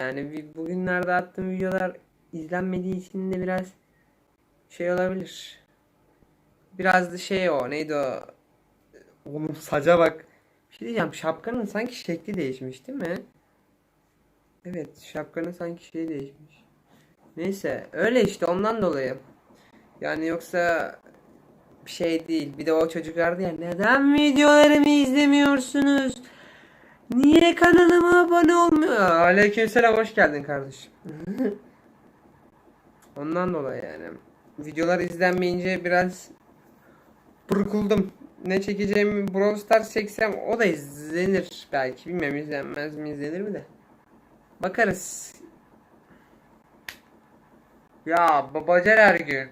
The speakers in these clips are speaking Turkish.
Yani bugünlerde attığım videolar izlenmediği için de biraz şey olabilir. Biraz da şey o neydi o? Oğlum saca bak. Bir şey diyeceğim şapkanın sanki şekli değişmiş değil mi? Evet şapkanın sanki şey değişmiş. Neyse öyle işte ondan dolayı. Yani yoksa bir şey değil. Bir de o çocuk vardı ya neden videolarımı izlemiyorsunuz? Niye kanalıma abone olmuyor? Aleykümselam hoş geldin kardeşim. Ondan dolayı yani. Videolar izlenmeyince biraz burkuldum. Ne çekeceğimi Brawl Stars çeksem o da izlenir belki. Bilmem izlenmez mi izlenir mi de. Bakarız. Ya babacan Ergül.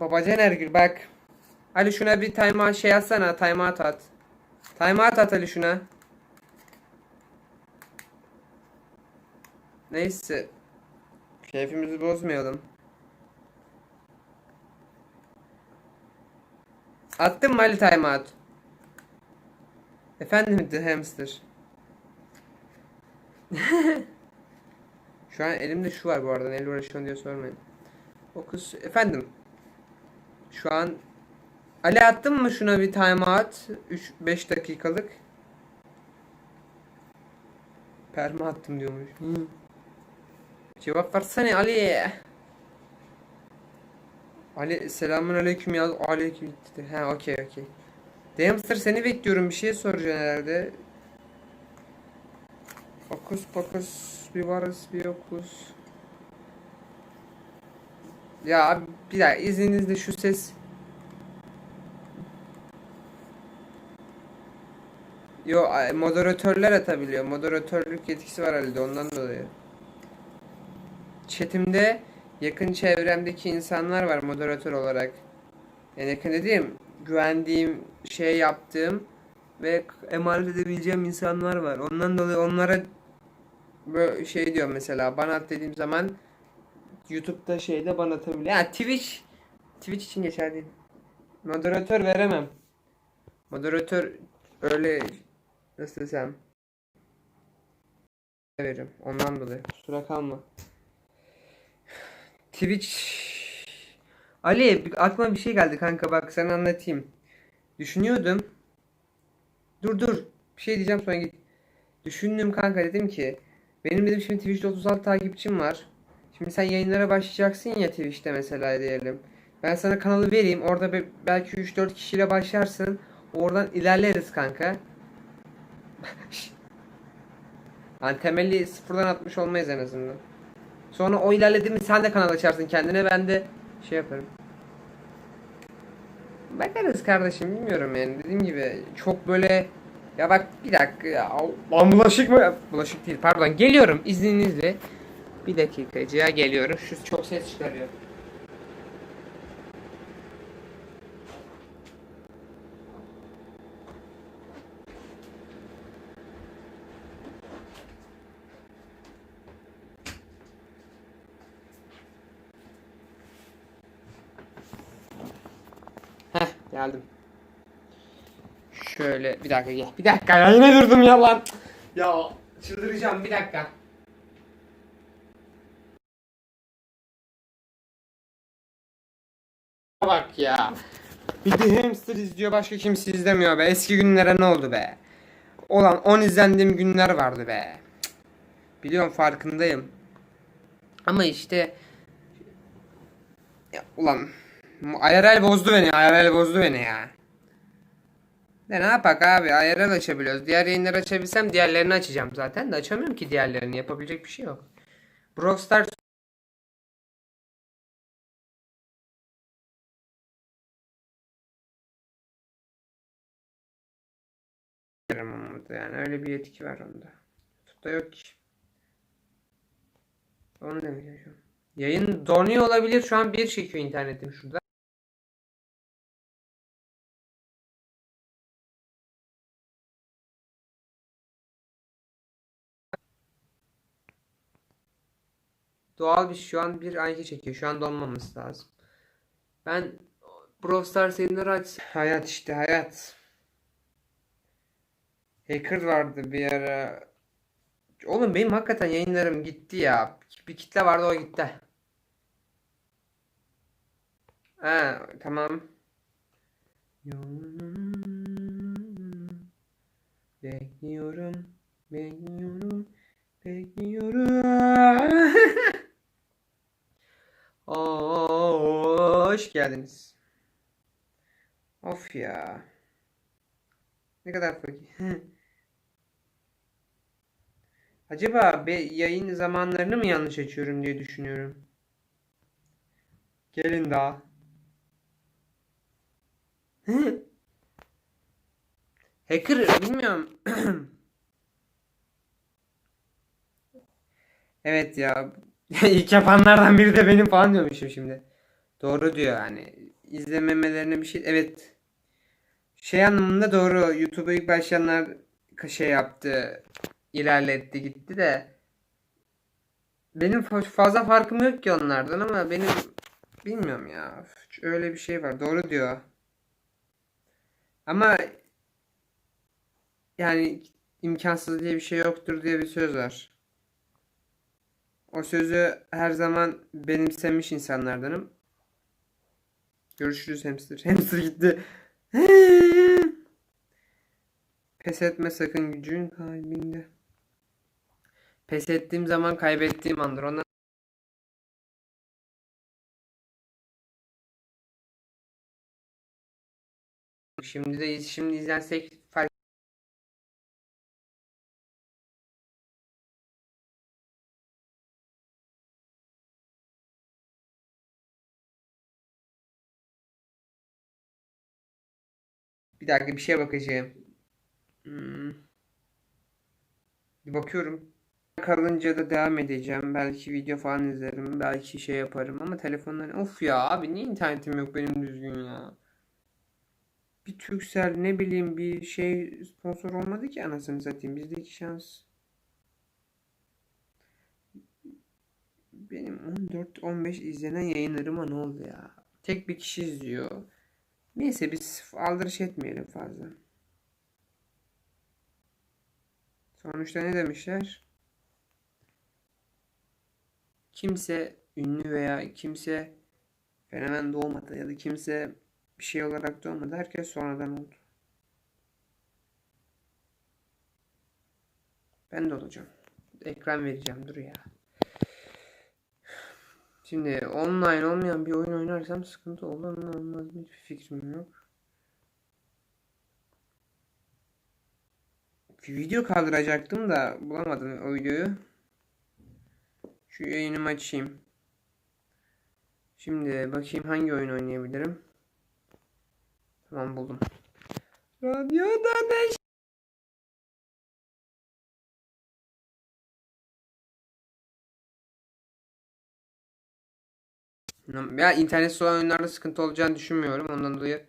Babacan Ergül bak. Ali şuna bir timeout şey atsana. Timeout at. Timeout at Ali şuna. Neyse. Keyfimizi bozmayalım. Attın mı Ali timeout? Efendim The Hamster. Şu an elimde şu var bu arada. Neyle uğraşıyorsun diye sormayın. O kız efendim. Şu an Ali attın mı şuna bir timeout? 3 5 dakikalık. Perma attım diyormuş. Hı. Cevap versene Ali. Ali selamun aleyküm yaz. Aleyküm dedi. Ha okey okey. Damster seni bekliyorum. Bir şey soracaksın herhalde. Fokus fokus bir varız bir yokuz. Ya abi bir daha izninizle şu ses Yo moderatörler atabiliyor. Moderatörlük yetkisi var Ali'de ondan dolayı. Chatimde yakın çevremdeki insanlar var moderatör olarak. Yani yakın dediğim güvendiğim şey yaptığım ve emanet edebileceğim insanlar var. Ondan dolayı onlara böyle şey diyorum mesela bana at dediğim zaman YouTube'da şeyde bana atabiliyor. Yani Twitch Twitch için geçerli değil. Moderatör veremem. Moderatör öyle nasıl desem veririm. Ondan dolayı. Kusura kalma. Twitch Ali aklıma bir şey geldi kanka bak sana anlatayım. Düşünüyordum. Dur dur. Bir şey diyeceğim sonra git. Düşündüm kanka dedim ki benim dedim şimdi Twitch'te 36 takipçim var. Şimdi sen yayınlara başlayacaksın ya Twitch'te mesela diyelim. Ben sana kanalı vereyim. Orada be- belki 3-4 kişiyle başlarsın. Oradan ilerleriz kanka. hani temelli sıfırdan atmış olmayız en azından. Sonra o ilerledi mi sen de kanal açarsın kendine ben de şey yaparım. Bakarız kardeşim bilmiyorum yani dediğim gibi çok böyle ya bak bir dakika ya Lan bulaşık mı? Bulaşık değil pardon geliyorum izninizle. Bir dakikacıya geliyorum şu çok ses çıkarıyor. Geldim. Şöyle bir dakika gel. Bir dakika ya yine durdum ya lan. Ya çıldıracağım bir dakika. Bak ya. Bir de hamster izliyor başka kimse izlemiyor be. Eski günlere ne oldu be? Olan 10 izlendiğim günler vardı be. Biliyorum farkındayım. Ama işte ya ulan IRL bozdu beni. IRL bozdu beni ya. De ne yapak abi IRL açabiliyoruz. Diğer yayınları açabilsem diğerlerini açacağım zaten de açamıyorum ki diğerlerini. Yapabilecek bir şey yok. Brawl Stars yani öyle bir yetki var onda. YouTube'da yok ki. Onu demeyeceğim. Yayın donuyor olabilir. Şu an bir çekiyor internetim şurada. Doğal bir şu an bir aynı çekiyor. Şu an donmaması lazım. Ben Brawl Stars aç. Hayat işte hayat. Hacker vardı bir ara. Oğlum benim hakikaten yayınlarım gitti ya. Bir kitle vardı o gitti. Ha tamam. Bekliyorum, bekliyorum, bekliyorum. Oo, hoş geldiniz. Of ya. Ne kadar fakir. Acaba be yayın zamanlarını mı yanlış açıyorum diye düşünüyorum. Gelin daha. Hacker bilmiyorum. Evet ya. İlk yapanlardan biri de benim falan diyormuşum şimdi. Doğru diyor yani. İzlememelerine bir şey. Evet. Şey anlamında doğru. YouTube'a ilk başlayanlar şey yaptı. ilerletti gitti de. Benim fa- fazla farkım yok ki onlardan ama benim bilmiyorum ya. Öyle bir şey var. Doğru diyor. Ama yani imkansız diye bir şey yoktur diye bir söz var. O sözü her zaman benimsemiş insanlardanım. Görüşürüz hamster. Hamster gitti. Pes etme sakın gücün kalbinde. Pes ettiğim zaman kaybettiğim andır. Ondan Şimdi de şimdi izlersek fark Bir dakika bir şeye bakacağım. Hmm. Bir bakıyorum. Kalınca da devam edeceğim. Belki video falan izlerim. Belki şey yaparım ama telefondan of ya abi niye internetim yok benim düzgün ya. Bir Turkcell ne bileyim bir şey sponsor olmadı ki anasını satayım. Bizdeki şans. Benim 14-15 izlenen yayınlarıma ne oldu ya? Tek bir kişi izliyor. Neyse biz aldırış etmeyelim fazla. Sonuçta ne demişler? Kimse ünlü veya kimse fenomen doğmadı ya da kimse bir şey olarak doğmadı. Herkes sonradan oldu. Ben de olacağım. Ekran vereceğim dur ya. Şimdi online olmayan bir oyun oynarsam sıkıntı olur mu olmaz mı hiçbir fikrim yok. Video kaldıracaktım da bulamadım o videoyu. Şu yayınımı açayım. Şimdi bakayım hangi oyun oynayabilirim. Tamam buldum. Radyoda ne Ya internet olan oyunlarda sıkıntı olacağını düşünmüyorum. Ondan dolayı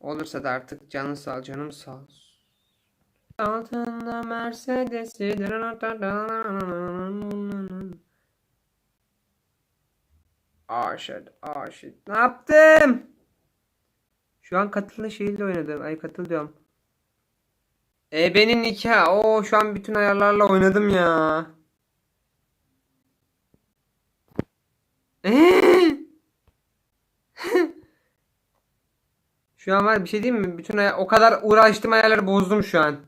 olursa da artık canın sağ ol, canım sağ olsun. Altında Mercedes'i Aşık, aşık. Ne yaptım? Şu an katılı şeyle oynadım. Ay katıl diyorum. E benim nikah. Oo şu an bütün ayarlarla oynadım ya. Şu an var bir şey diyeyim mi? Bütün o kadar uğraştım ayarları bozdum şu an.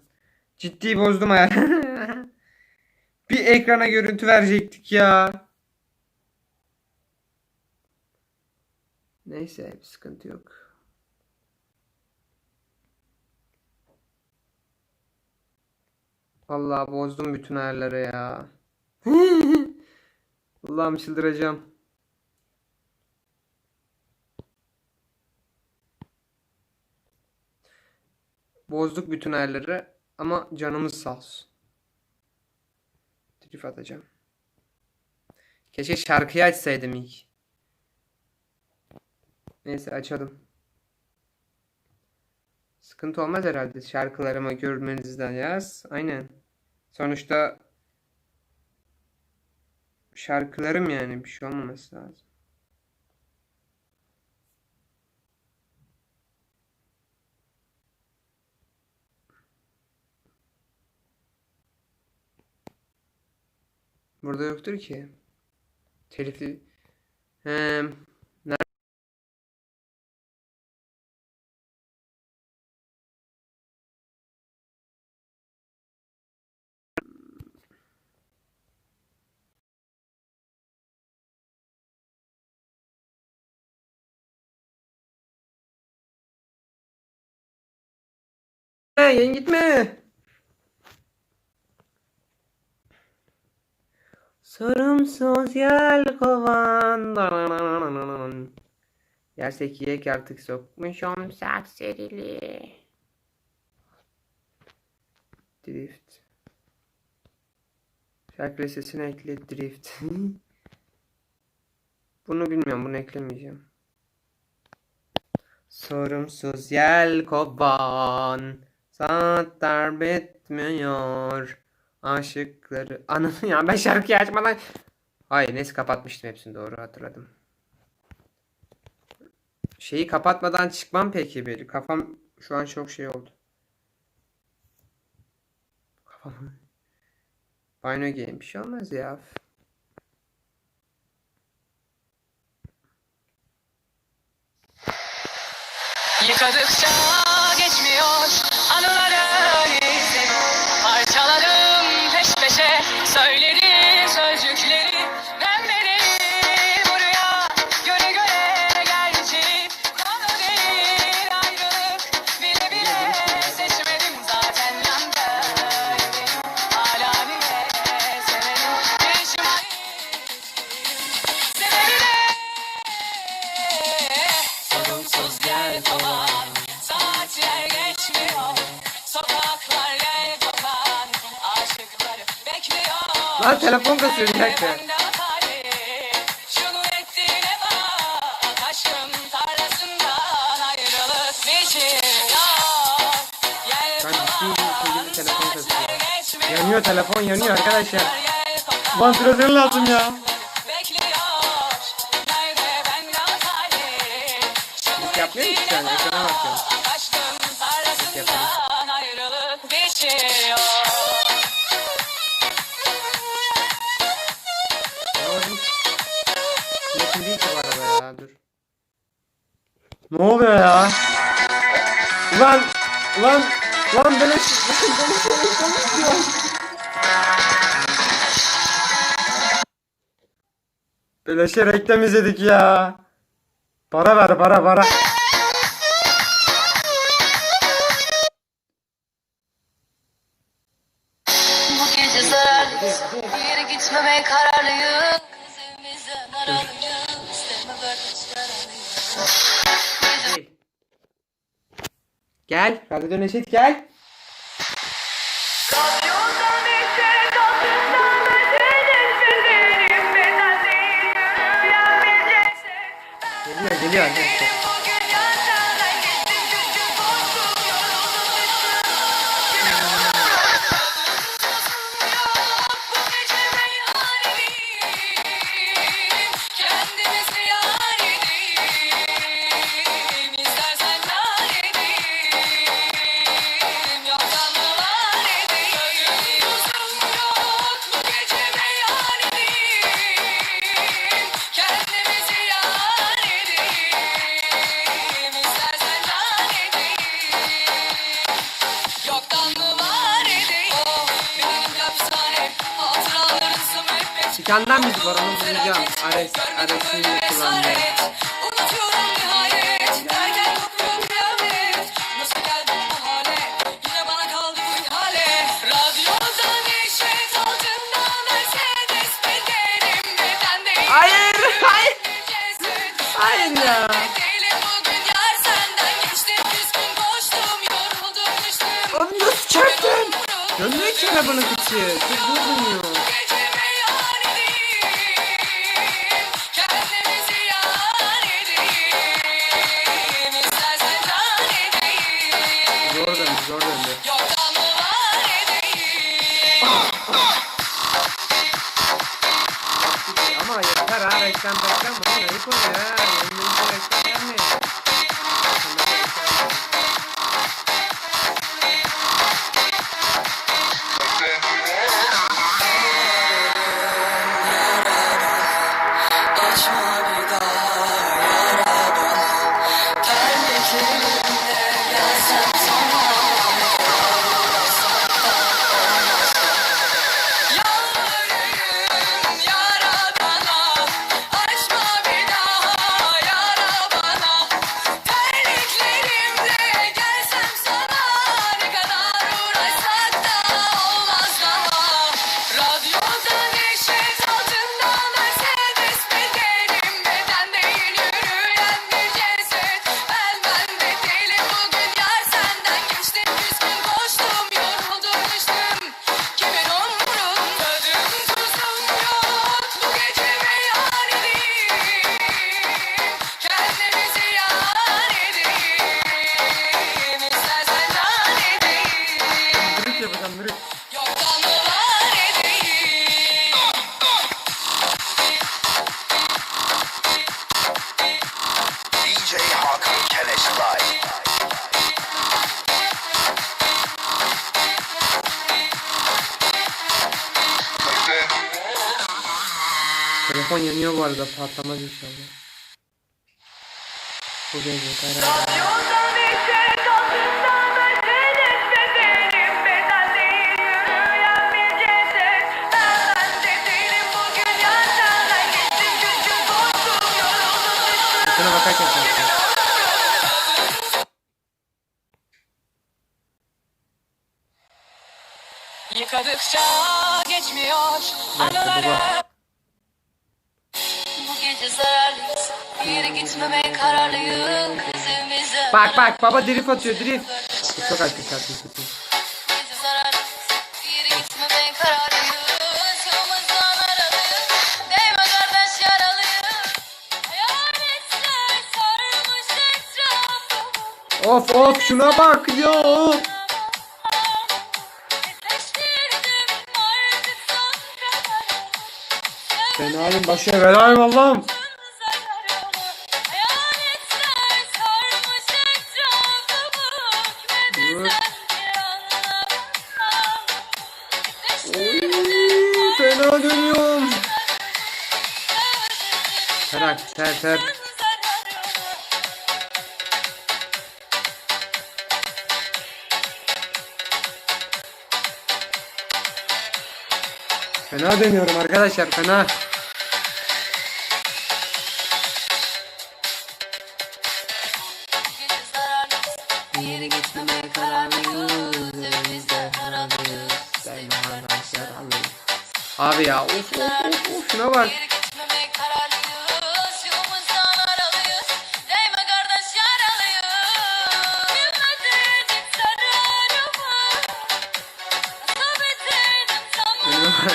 Ciddi bozdum ayarları. bir ekrana görüntü verecektik ya. Neyse bir sıkıntı yok. Vallahi bozdum bütün ayarları ya. Allah'ım çıldıracağım. Bozduk bütün ayarları ama canımız sağ olsun. Trip atacağım. Keşke şarkıyı açsaydım ilk. Neyse açalım. Sıkıntı olmaz herhalde şarkılarıma görmenizden yaz. Aynen. Sonuçta şarkılarım yani bir şey olmaması lazım. Burada yoktur ki. Telifli. He, yayın gitme. Sorumsuz yel kovan. Yersek yiyek artık sokmuşum serserili. Drift. Şarkı listesine ekle drift. bunu bilmiyorum bunu eklemeyeceğim. Sorumsuz yel kovan. Saatler bitmiyor. Aşıkları. Ananı ya ben şarkıyı açmadan. Hayır neyse kapatmıştım hepsini doğru hatırladım. Şeyi kapatmadan çıkmam peki bir. Kafam şu an çok şey oldu. Kafam. Bino game bir şey olmaz ya. Yıkadıkça geçmiyor telefon kasıyor. Saatler geçmiyor Yanıyor telefon yanıyor arkadaşlar. Vantilatör lazım ya. Biz yapmıyoruz ki yani ekrana bakıyorum. Ne oluyor ya? Ulan ulan ulan böyle şey. Beleşe reklam izledik ya. Para ver para para. Gel. Radyo Neşet gel. Radyondan içeri kalktığımdan var onu bulacağım. Ares, Ares'in kullandığı. Ama yeter ha reklam reklam. Oğlum ayıp oluyor ha. Yanımızda finish line. Telefon yanıyor bu arada patlamaz inşallah. Bu gelecek herhalde. Şuna bakarken çalışıyor. Baktıkça geçmiyor anılara Bu gece zararlıyız. Bir gitmemeye kararlıyım kızımıza Bak bak baba drift atıyor drift. Çok açık şarkıyı satayım Of of şuna bak ya. Evet. sen bir anlamam Oy, fena dönüyorum. Terak ter ter. Fena dönüyorum arkadaşlar fena.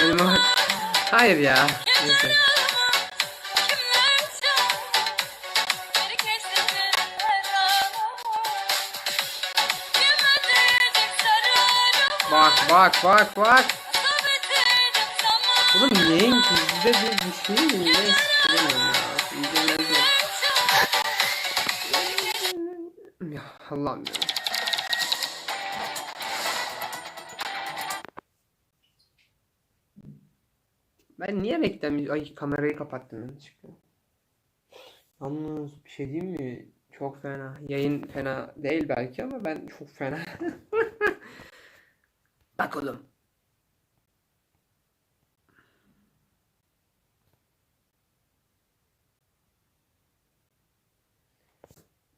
Elime bak. Hayır ya. Neyse. Bak bak bak bak. Oğlum neyin bizde bir şey mi? Ne ya. Neyse. Ya Allah'ım ya. Ben niye reklam... Ay kamerayı kapattım yanlışlıkla. Yalnız bir şey diyeyim mi? Çok fena. Yayın fena değil belki ama ben çok fena. Bak oğlum.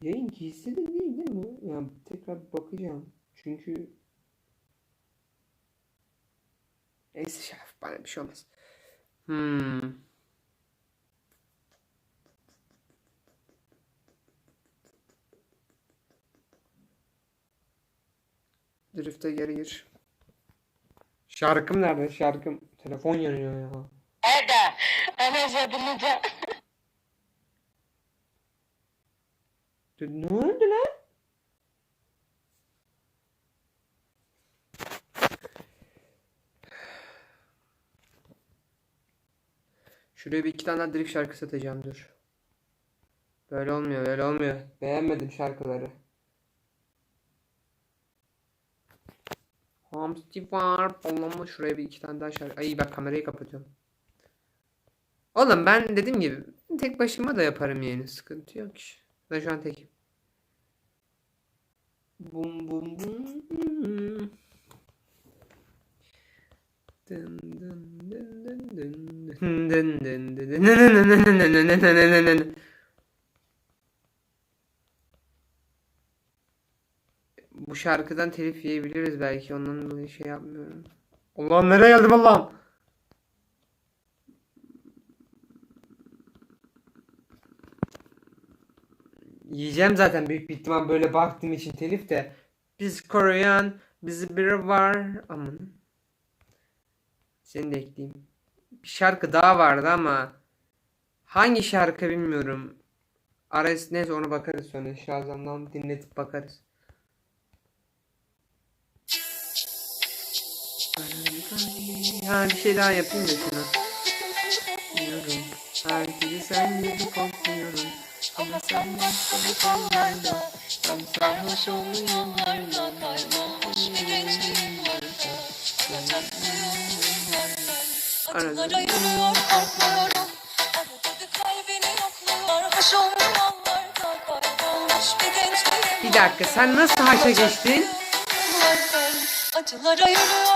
Yayın gizli de değil değil mi? Yani tekrar bakacağım. Çünkü Neyse şeref bana bir şey olmaz. Hmm. Drift'e geri gir. Şarkım nerede? Şarkım. Telefon yanıyor ya. Nerede? Ana bunu da. Ne oldu lan? Şuraya bir iki tane daha drift şarkı satacağım dur. Böyle olmuyor böyle olmuyor. Beğenmedim şarkıları. Hamsi var. Pollama şuraya bir iki tane daha şarkı. Ay bak kamerayı kapatıyorum. Oğlum ben dediğim gibi tek başıma da yaparım yayını. Sıkıntı yok ki. Ben şu an tekim. Bum bum bum. Dın dın dın dın dın dın dın dın dın dın dın dın dın dın. Bu şarkıdan telif yiyebiliriz belki ondan dolayı şey yapmıyorum. Allah'ım nereye geldim Allah'ım? Yiyeceğim zaten büyük bir ihtimal böyle baktığım için telif de. Biz Koreyan, bizi biri var. Aman. Seni de ekleyeyim. Bir şarkı daha vardı ama hangi şarkı bilmiyorum. Ares neyse ona bakarız sonra. Şazam'dan dinletip bakarız. Ha bir şey daha yapayım da şunu. Biliyorum. Herkesi sen gibi korkuyorum. Ama sen başka bir kollarda Tam sarhoş oldun yollarda Kaybolmuş bir gençliğin varsa Alacaklı yolculuğun var ben Acılara yürüyor korkmuyorum Arada bir kalbini yokluyor Hoş olmuyor yollarda Kaybolmuş bir gençliğin Bir dakika sen nasıl haşa geçtin? Acılara yürüyor